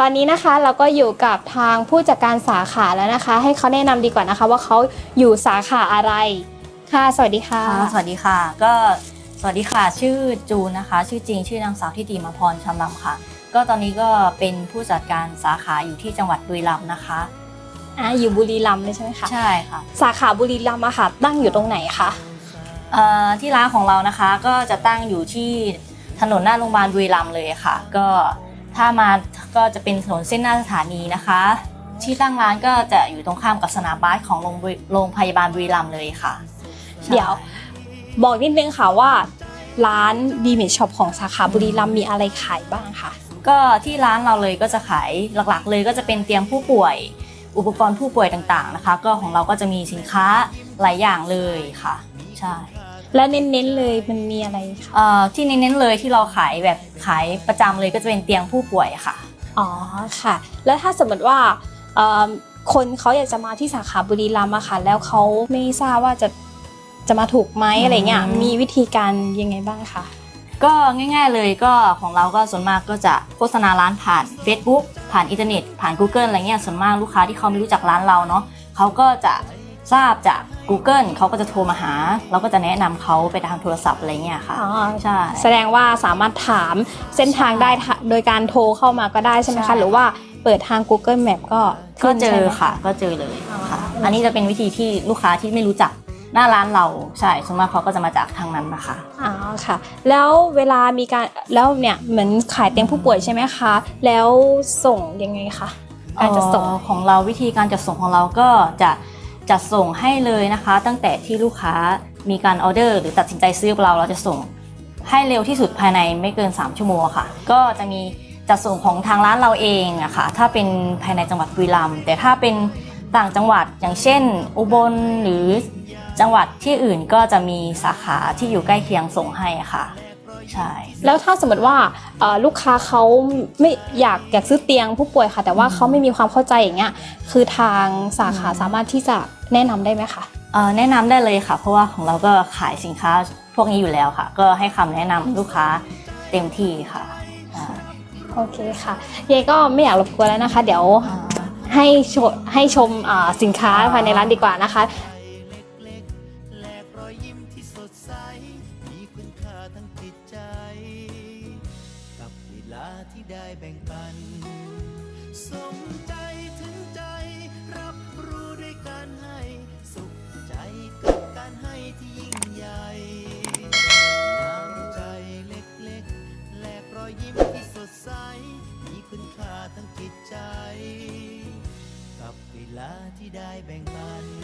ตอนนี้นะคะเราก็อยู่กับทางผู้จัดการสาขาแล้วนะคะ ให้เขาแนะนำดีกว่านะคะ ว่าเขาอยู่สาขาอะไร ค่ะ สวัสดีค่ะ ค่ะสวัสดีค่ะ ก็สวัสดีค่ะ ชื่อจูนนะคะ ชื่อจริง ชื่อนางสาวทิติมาพรชำลำค่ะ ก็ตอนนี้ก็เป็นผู้จัดการสาขาอยู่ที่จังหวัดบุรีรัมย์นะคะ อ่าอยู่บุรีรัมย์เลยใช่ไหมคะ ใช่ค่ะสาขาบุรีรัมย์อะค่ะตั้งอยู่ตรงไหนคะ เอ่อที่ร้านของเรานะคะก็จะตั้งอยู่ที่ถนนหน้าโรงพยาบาลบุรีรัมย์เลยค่ะ ก็ ถ้ามาก็จะเป็นถนนเส้นหน้าสถานีนะคะ ที่ตั้งร้านก็จะอยู่ตรงข้ามกับสนามบาสของโรงบุโรงพยาบาลบุรีรัมย์เลยค่ะใช่เดี๋ยวบอกนิดนึงค่ะว่า ร้านดีเมชช็อปของสาขาบุรีรัมย์มีอะไรขายบ้างคะก็ที่ร้านเราเลยก็จะขายหลักๆ เลยก็จะเป็นเตียงผู้ป่วย อุปกรณ์ผู้ป่วยต่างๆนะคะ ก็ของเราก็จะมีสินค้าหลายอย่างเลยค่ะ ใช่ และเน้นๆเลยมันมีอะไรคะเอ่อที่เน้นๆเลยที่เราขายแบบขายประจำเลยก็จะเป็นเตียงผู้ป่วยค่ะ อ๋อค่ะ แล้วถ้าสมมติว่าเอิ่มคนเขาอยากจะมาที่สาขาบุรีรัมย์อะค่ะ แล้วเขาไม่ทราบว่าจะจะมาถูกไหมอะไรเงี้ยอืม มีวิธีการยังไงบ้างคะก็ง่ายๆเลยก็ของเราก็ส่วนมากก็จะโฆษณาร้านผ่าน Facebook ผ่านอินเทอร์เน็ตผ่าน Google อะไรเงี้ยส่วนมากลูกค้าที่เขาไม่รู้จักร้านเราเนาะเขาก็จะ ทราบจาก Google เขาก็จะโทรมาหา เราก็จะแนะนำเขาไปทางโทรศัพท์อะไรเงี้ยค่ะอ๋อ ใช่ แสดงว่าสามารถถามเส้นทางได้ทะโดยการโทรเข้ามาก็ได้ใช่ไหมใช่ คะ หรือว่าเปิดทาง Google Map ก็ก็ขึ้นเจใช่อไหม ค่ะ ก็เจอเลยค่ะอ๋ออัอันนี้จะเป็นวิธีที่ลูกค้าที่ไม่รู้จักหน้าร้านเราใช่ส่วนมากเขาก็จะมาจากทางนั้นนะคะ อ๋อค่ะ แล้วเวลามีการแล้วเนี่ยเหมือนขายเตียงผู้ป่วยใช่ไหมคะ แล้วส่งยังไงคะการจะส่ง เอ่อของเราวิธีการจัดส่งของเราก็จะ จัดส่งให้เลยนะคะ ตั้งแต่ที่ลูกค้ามีการออเดอร์ หรือตัดสินใจซื้อกับเราเราจะส่งให้เร็วที่สุดภายในไม่เกิน 3 ชั่วโมงค่ะ ก็จะมีจัดส่งของทางร้านเราเองอะค่ะถ้าเป็นภายในจังหวัดบุรีรัมย์แต่ถ้าเป็นต่างจังหวัดอย่างเช่น อุบลหรือจังหวัดที่อื่นก็จะมีสาขาที่อยู่ใกล้เคียงส่งให้ค่ะ ใช่ แล้วถ้าสมมติว่าเอ่อลูกค้าเขาไม่อยากอยากซื้อเตียงผู้ป่วยค่ะ แต่ว่าเขาไม่มีความเข้าใจอย่างเงี้ยคือทางสาขาอืมสามารถที่จะแนะนำได้ไหมคะเอ่อแนะนำได้เลยค่ะ เพราะว่าของเราก็ขายสินค้าพวกนี้อยู่แล้วค่ะ ก็ให้คำแนะนำลูกค้าเต็มที่ค่ะอ่าโอเคค่ะเยก็ไม่อยากรบกวนแล้วนะคะ เดี๋ยวอ่า ให้ชมให้ชมอ่าสินค้าภายในร้านดีกว่านะคะ ที่ได้แบ่งปัน สมใจถึงใจ รับรู้ด้วยการให้ สุขใจกับการให้ที่ยิ่งใหญ่น้ำใจเล็กๆ แลกรอยยิ้มที่สดใส มีคุณค่าทั้งจิตใจ กับเวลาที่ได้แบ่งปัน